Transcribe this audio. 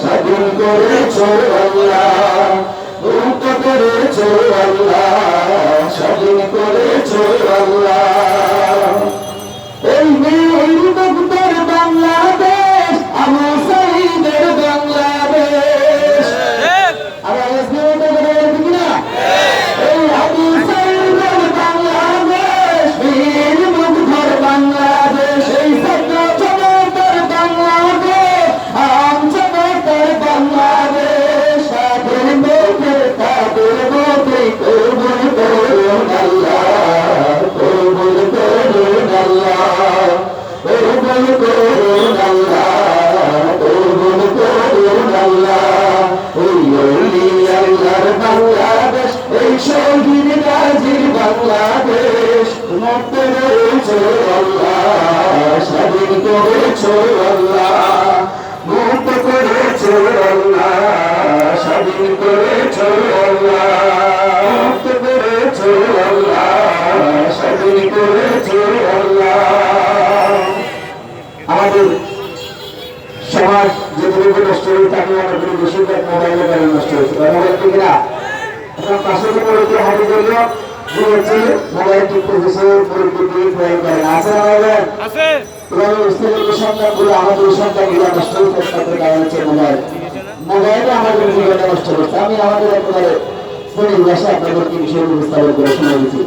স্বাধীন করেছ আল্লাহ মুক্ত করেছ আল্লাহ। করুন আল্লাহ কবুল করুন আল্লাহ ওই ওলি আল্লাহর বাংলাদেশ এই শহীদ গাজীর বাংলাদেশ মুক্ত করেছ আল্লাহ স্বাধীন করেছ আল্লাহ মুক্ত করেছ আল্লাহ স্বাধীন করেছ আল্লাহ আমাদের সমাজ যেটুকু নষ্ট হয়েছে আমি মনে করি বেশিরভাগ মোবাইলের কারণে নষ্ট হয়েছে। মোবাইল ঠিক না এখন পাশে কোনো লোকের হাতে জন্য যে হচ্ছে মোবাইল ঠিক করতেছে মুরব্বী প্রয়োগ করে আছে না মোবাইল আছে। এভাবে ইসলামের সন্তানগুলো আমাদের সন্তানগুলো নষ্ট তাদের কারণ হচ্ছে মোবাইল। মোবাইলে আমাদের জীবনে নষ্ট করছে। আমি আমাদের একেবারে ফোনের আপনাদেরকে বিষয়গুলো উপস্থাপন করে শোনা দিচ্ছি।